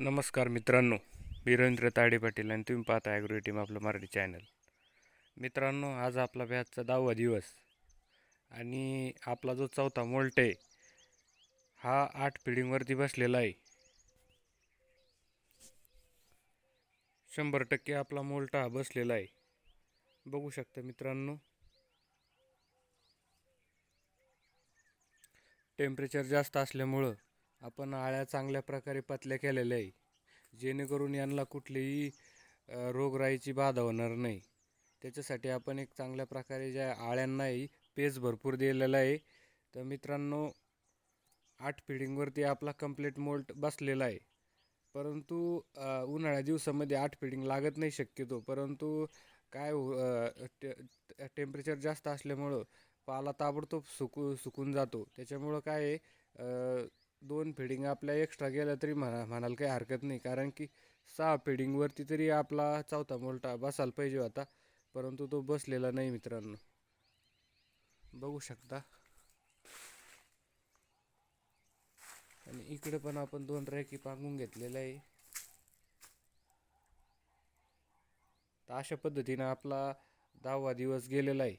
नमस्कार मित्रांनो वीरेंद्र ताडे पाटील आणि तुम्ही पाहता ॲग्रो टीम आपलं मराठी चॅनल मित्रांनो आज आपला बॅचचा दहावा दिवस आणि आपला जो चौथा मोल्ट आहे हा आठ पिढींवरती बसलेला आहे. शंभर टक्के आपला मोल्ट हा बसलेला आहे. बघू शकता मित्रांनो. टेम्परेचर जास्त असल्यामुळं आपण आळ्या चांगल्या प्रकारे पतल्या केलेल्या आहे. जेणेकरून यांना कुठलीही रोगराईची बाधा होणार नाही. त्याच्यासाठी आपण एक चांगल्या प्रकारे ज्या आळ्यांनाही पेज भरपूर दिलेला आहे. तर मित्रांनो आठ फिडिंगवरती आपला कंप्लीट मोल्ट बसलेला आहे. परंतु उन्हाळ्या दिवसामध्ये आठ फिडिंग लागत नाही शक्यतो. परंतु काय हो, टे टेम्परेचर जास्त असल्यामुळं पाला ताबडतोब सुकू सुकून जातो. त्याच्यामुळं काय आहे दोन फिडिंग आपल्या एक्स्ट्रा गेल्या तरी म्हणा म्हणाल काही हरकत नाही. कारण की सहा फिडिंगवरती तरी आपला चौथा मोलटा बसायला पाहिजे होता. परंतु तो बसलेला नाही मित्रांनो. बघू शकता. आणि इकडे पण आपण दोन रॅकी पांगून घेतलेल्या आहे. तर अशा पद्धतीनं आपला दहावा दिवस गेलेला आहे.